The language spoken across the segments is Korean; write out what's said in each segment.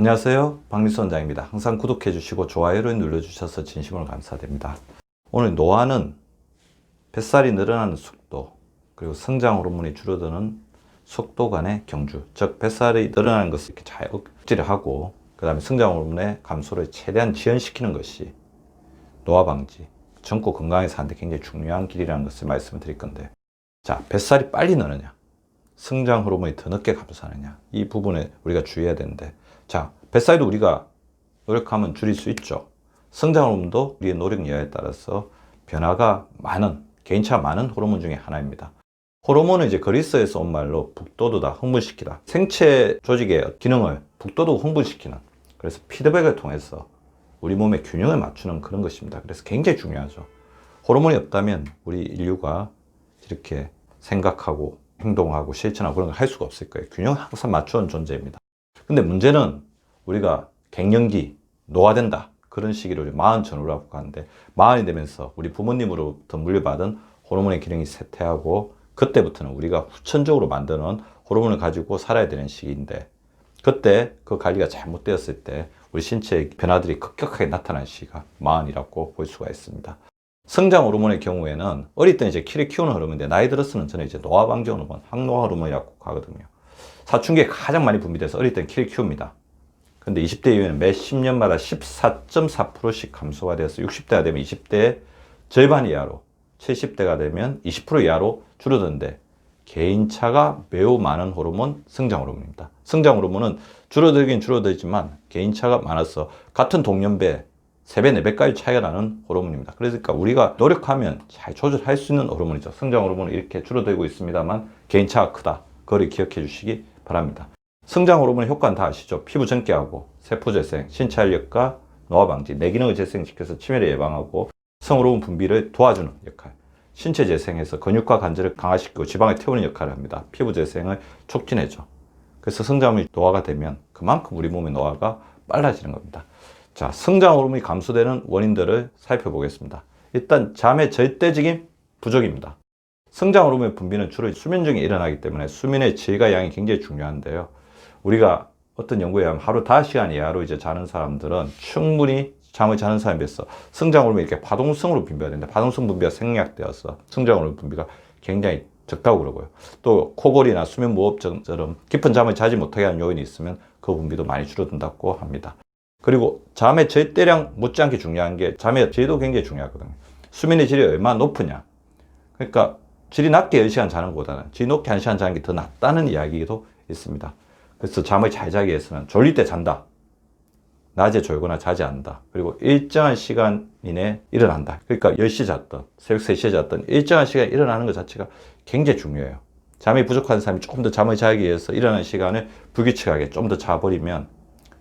안녕하세요. 박미수 원장입니다. 항상 구독해 주시고 좋아요를 눌러 주셔서 진심으로 감사드립니다. 오늘 노화는 뱃살이 늘어나는 속도, 그리고 성장 호르몬이 줄어드는 속도 간의 경주. 즉, 뱃살이 늘어나는 것을 이렇게 잘 억제를 하고, 그 다음에 성장 호르몬의 감소를 최대한 지연시키는 것이 노화 방지, 젊고 건강하게 사는데 굉장히 중요한 길이라는 것을 말씀을 드릴 건데. 자, 뱃살이 빨리 느느냐, 성장 호르몬이 더 늦게 감소하느냐, 이 부분에 우리가 주의해야 되는데, 자, 뱃살도 우리가 노력하면 줄일 수 있죠. 성장 호르몬도 우리의 노력 여하에 따라서 변화가 많은, 개인차가 많은 호르몬 중에 하나입니다. 호르몬은 이제 그리스에서 온 말로 북도도다, 흥분시키다. 생체 조직의 기능을 북도도 흥분시키는. 그래서 피드백을 통해서 우리 몸의 균형을 맞추는 그런 것입니다. 그래서 굉장히 중요하죠. 호르몬이 없다면 우리 인류가 이렇게 생각하고 행동하고 실천하고 그런 걸 할 수가 없을 거예요. 균형을 항상 맞추는 존재입니다. 근데 문제는 우리가 갱년기, 노화된다. 그런 시기를 마흔 전후라고 하는데 마흔이 되면서 우리 부모님으로부터 물려받은 호르몬의 기능이 쇠퇴하고 그때부터는 우리가 후천적으로 만드는 호르몬을 가지고 살아야 되는 시기인데 그때 그 관리가 잘못되었을 때 우리 신체의 변화들이 급격하게 나타나는 시기가 마흔이라고 볼 수가 있습니다. 성장 호르몬의 경우에는 어릴 때는 이제 키를 키우는 호르몬인데 나이 들어서는 저는 이제 노화 방지 호르몬, 항노화 호르몬이라고 하거든요. 사춘기에 가장 많이 분비돼서 어릴 때는 키를 키웁니다. 근데 20대 이후에는 매 10년마다 14.4%씩 감소가 되어서 60대가 되면 20대의 절반 이하로 70대가 되면 20% 이하로 줄어드는데 개인차가 매우 많은 호르몬 성장 호르몬입니다. 성장 호르몬은 줄어들긴 줄어들지만 개인차가 많아서 같은 동년배 3배, 4배까지 차이가 나는 호르몬입니다. 그러니까 우리가 노력하면 잘 조절할 수 있는 호르몬이죠. 성장 호르몬은 이렇게 줄어들고 있습니다만 개인차가 크다. 그걸 기억해 주시기 바랍니다. 성장 호르몬의 효과는 다 아시죠? 피부 전개하고 세포 재생, 신체 활력과 노화 방지, 뇌기능을 재생시켜서 치매를 예방하고 성호르몬 분비를 도와주는 역할. 신체 재생해서 근육과 관절을 강화시키고 지방을 태우는 역할을 합니다. 피부 재생을 촉진해줘. 그래서 성장이 노화가 되면 그만큼 우리 몸의 노화가 빨라지는 겁니다. 자, 성장 호르몬이 감소되는 원인들을 살펴보겠습니다. 일단 잠의 절대적인 부족입니다. 성장 호르몬의 분비는 주로 수면 중에 일어나기 때문에 수면의 질과 양이 굉장히 중요한데요. 우리가 어떤 연구에 의하면 하루 5시간 이하로 이제 자는 사람들은 충분히 잠을 자는 사람에 비해서 성장 호르몬이 이렇게 파동성으로 분비가 되는데 파동성 분비가 생략되어서 성장 호르몬 분비가 굉장히 적다고 그러고요. 또 코골이나 수면 무호흡증처럼 깊은 잠을 자지 못하게 하는 요인이 있으면 그 분비도 많이 줄어든다고 합니다. 그리고 잠의 절대량 못지않게 중요한 게 잠의 질도 굉장히 중요하거든요. 수면의 질이 얼마나 높으냐. 그러니까 질이 낮게 10시간 자는 것보다는 질이 높게 1시간 자는 게 더 낫다는 이야기도 있습니다. 그래서 잠을 잘 자기 위해서는 졸릴 때 잔다. 낮에 졸거나 자지 않는다. 그리고 일정한 시간 이내 일어난다. 그러니까 10시 잤던, 새벽 3시에 잤던 일정한 시간에 일어나는 것 자체가 굉장히 중요해요. 잠이 부족한 사람이 조금 더 잠을 자기 위해서 일어나는 시간을 불규칙하게 좀 더 자버리면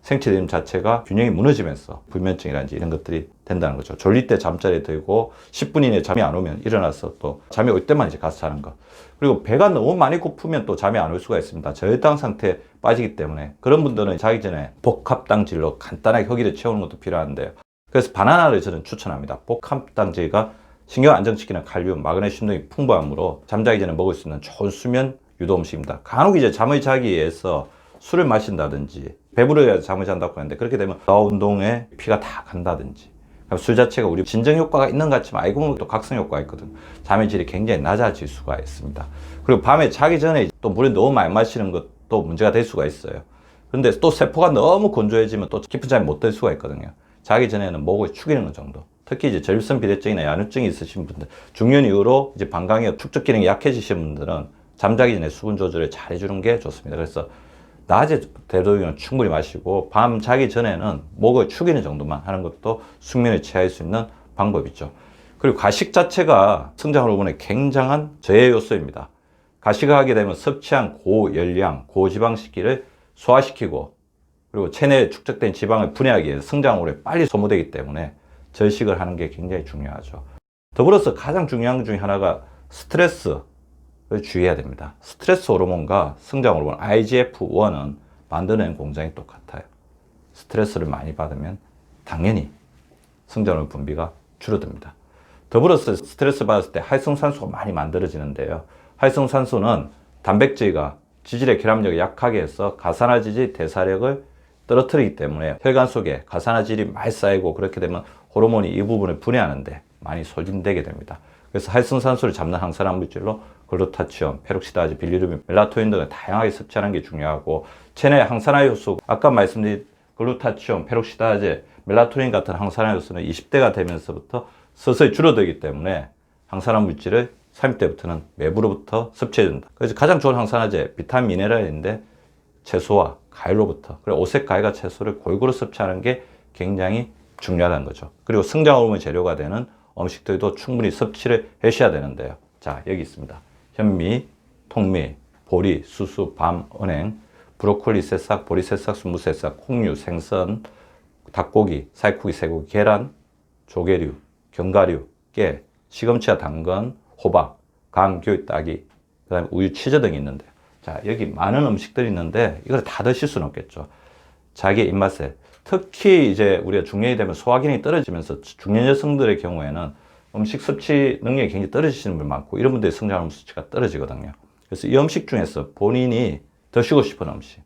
생체 리듬 자체가 균형이 무너지면서 불면증이라든지 이런 것들이 된다는 거죠. 졸릴 때 잠자리에 들고 10분 이내에 잠이 안 오면 일어나서 또 잠이 올 때만 이제 가서 자는 것. 그리고 배가 너무 많이 고프면 또 잠이 안 올 수가 있습니다. 저혈당 상태에 빠지기 때문에 그런 분들은 자기 전에 복합당질로 간단하게 허기를 채우는 것도 필요한데요. 그래서 바나나를 저는 추천합니다. 복합당질과 신경 안정시키는 칼륨, 마그네슘 등이 풍부하므로 잠자기 전에 먹을 수 있는 좋은 수면 유도 음식입니다. 간혹 이제 잠을 자기 위해서 술을 마신다든지 배부르야 잠을 잔다고 하는데 그렇게 되면 노화 운동에 피가 다 간다든지 술 자체가 우리 진정 효과가 있는 것 같지만 알고 보면 또 각성 효과가 있거든. 잠의 질이 굉장히 낮아질 수가 있습니다. 그리고 밤에 자기 전에 또 물을 너무 많이 마시는 것도 문제가 될 수가 있어요. 그런데 또 세포가 너무 건조해지면 또 깊은 잠이 못 들 수가 있거든요. 자기 전에는 목을 축이는 것 정도. 특히 이제 절선 비대증이나 야뇨증이 있으신 분들, 중년 이후로 이제 방광의 축적 기능이 약해지신 분들은 잠자기 전에 수분 조절을 잘 해주는 게 좋습니다. 그래서 낮에 대도육은 충분히 마시고 밤 자기 전에는 목을 축이는 정도만 하는 것도 숙면을 취할 수 있는 방법이죠. 그리고 가식 자체가 성장 호르몬의 굉장한 저해 요소입니다. 가식을 하게 되면 섭취한 고열량, 고지방 식기를 소화시키고 그리고 체내에 축적된 지방을 분해하기 위해서 성장 호르몬이 빨리 소모되기 때문에 절식을 하는 게 굉장히 중요하죠. 더불어서 가장 중요한 것 중에 하나가 스트레스 주의해야 됩니다. 스트레스 호르몬과 성장 호르몬 IGF-1은 만드는 공장이 똑같아요. 스트레스를 많이 받으면 당연히 성장 호르몬 분비가 줄어듭니다. 더불어서 스트레스 받았을 때 활성산소가 많이 만들어지는데요. 활성산소는 단백질과 지질의 결합력을 약하게 해서 가산화지질 대사력을 떨어뜨리기 때문에 혈관 속에 가산화질이 많이 쌓이고 그렇게 되면 호르몬이 이 부분을 분해하는데 많이 소진되게 됩니다. 그래서 활성산소를 잡는 항산화 물질로 글루타치온, 페록시다즈, 빌리루빈, 멜라토닌 등을 다양하게 섭취하는 게 중요하고 체내 항산화 요소 아까 말씀드린 글루타치온, 페록시다제, 멜라토닌 같은 항산화 요소는 20대가 되면서부터 서서히 줄어들기 때문에 항산화 물질을 30대부터는 외부로부터 섭취해야 된다. 그래서 가장 좋은 항산화제 비타민 미네랄인데 채소와 과일로부터 그리고 오색 과일과 채소를 골고루 섭취하는 게 굉장히 중요하다는 거죠. 그리고 성장 호르몬 재료가 되는 음식들도 충분히 섭취를 하셔야 되는데요. 자, 여기 있습니다. 현미, 통밀, 보리, 수수, 밤, 은행, 브로콜리, 새싹, 보리, 새싹, 순무, 새싹, 콩류, 생선, 닭고기, 살코기, 쇠고기, 계란, 조개류, 견과류, 깨, 시금치와 당근, 호박, 감, 귤, 딸기, 그 다음에 우유, 치즈 등이 있는데 자 여기 많은 음식들이 있는데 이걸 다 드실 수는 없겠죠. 자기 입맛에 특히 이제 우리가 중년이 되면 소화 기능이 떨어지면서 중년 여성들의 경우에는 음식 섭취 능력이 굉장히 떨어지시는 분 많고 이런 분들의 성장 호르몬 수치가 떨어지거든요. 그래서 이 음식 중에서 본인이 드시고 싶은 음식,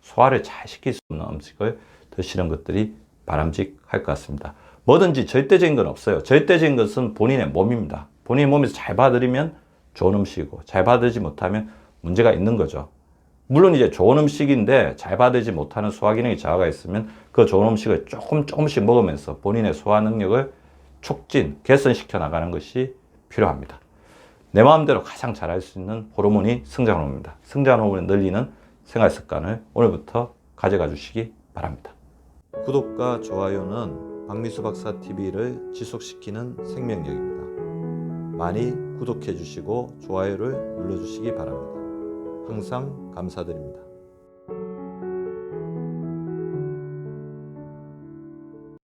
소화를 잘 시킬 수 있는 음식을 드시는 것들이 바람직할 것 같습니다. 뭐든지 절대적인 건 없어요. 절대적인 것은 본인의 몸입니다. 본인의 몸에서 잘 받아들이면 좋은 음식이고 잘 받아들이지 못하면 문제가 있는 거죠. 물론 이제 좋은 음식인데 잘 받아들이지 못하는 소화 기능이 저하가 있으면 그 좋은 음식을 조금 조금씩 먹으면서 본인의 소화 능력을 촉진, 개선시켜 나가는 것이 필요합니다. 내 마음대로 가장 잘할 수 있는 호르몬이 성장 호르몬입니다. 성장 호르몬을 늘리는 생활 습관을 오늘부터 가져가 주시기 바랍니다. 구독과 좋아요는 박미수 박사 TV를 지속시키는 생명력입니다. 많이 구독해 주시고 좋아요를 눌러 주시기 바랍니다. 항상 감사드립니다.